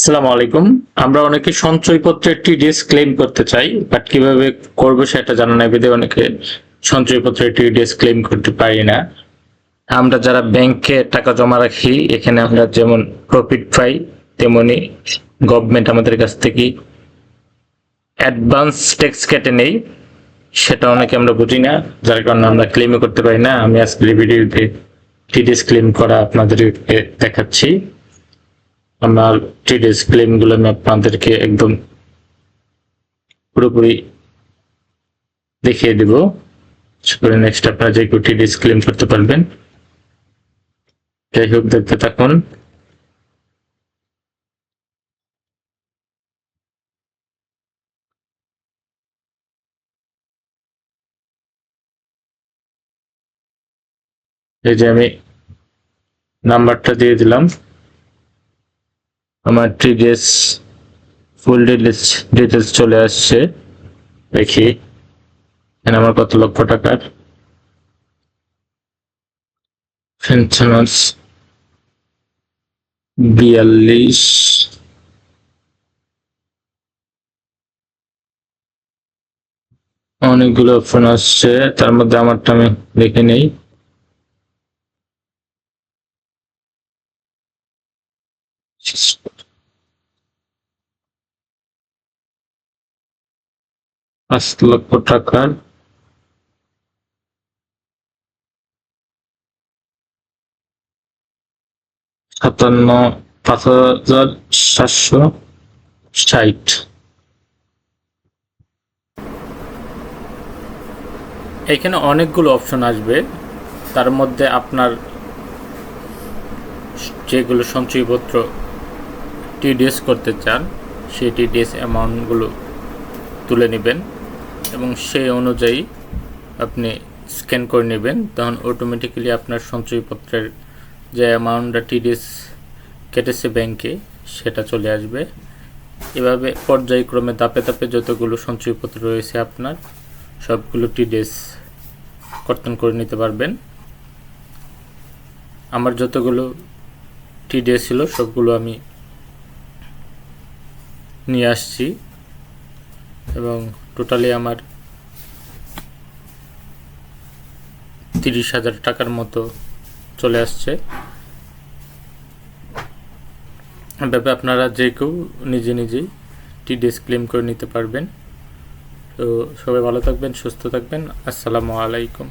আসসালামু আলাইকুম। আমরা অনেকে সঞ্চয়পত্রের টিডিএস ক্লেম করতে চাই বাট কীভাবে করব সেটা জানা নাই বেদে অনেকে সঞ্চয়পত্রের টিডিএস ক্লেম করতে পারি না। আমরা যারা ব্যাংকে টাকা জমা রাখি, এখানে আমরা যেমন প্রফিট পাই, তেমনি গভর্নমেন্ট আমাদের কাছ থেকে অ্যাডভান্স ট্যাক্স কেটে নেই, সেটা অনেকে আমরা বুঝি না, যার কারণে আমরা ক্লেমও করতে পারি না। আমি আজকের এই ভিডিওতে টিডিএস ক্লেম করা আপনাদেরকে দেখাচ্ছি। আমার টিডিএস ক্লেমগুলো আমি আপনাদেরকে একদম পুরোপুরি দেখিয়ে দিব। নেক্সট আপনারা যে কেউ টিডিএস ক্লেম করতে পারবেন। যাই হোক, দেখতে থাকুন। এই যে আমি নাম্বারটা দিয়ে দিলাম। আমার টিডিএস ফুল ডিটেলস ডিটেলস চলে আসছে। দেখি। এখানে আমার কত লক্ষ টাকার? পেনশনার্স বিয়াল্লিশ। অনেকগুলো অপশন আসছে, তার মধ্যে আমারটা আমি দেখে নেই। পাঁচ লক্ষ টাকার সাতান্ন, পাঁচ হাজার সাতশো ষাট। এখানে অনেকগুলো অপশন আসবে। তার মধ্যে আপনার যেগুলো সঞ্চয়পত্র টিডিএস করতে চান, সেই টিডিএস অ্যামাউন্টগুলো তুলে নেবেন। এবং সেই অনুযায়ী আপনি স্ক্যান করে নেবেন, তখন অটোমেটিক্যালি আপনার সঞ্চয়পত্রের যে অ্যামাউন্টটা টিডিএস কেটেছে ব্যাংকে সেটা চলে আসবে। এভাবে পর্যায়ক্রমে দাপে দাপে যতগুলো সঞ্চয়পত্র রয়েছে আপনার, সবগুলো টিডিএস কর্তন করে নিতে পারবেন। আমার যতগুলো টিডিএস ছিল, সবগুলো আমি নিয়ে আসছি। এবং টোটালি আমার তিরিশ হাজার টাকার মতো চলে আসছে। এভাবে আপনারা যে কেউ নিজে নিজেই টিডিএস ক্লেম করে নিতে পারবেন। তো সবাই ভালো থাকবেন, সুস্থ থাকবেন। আসসালামু আলাইকুম।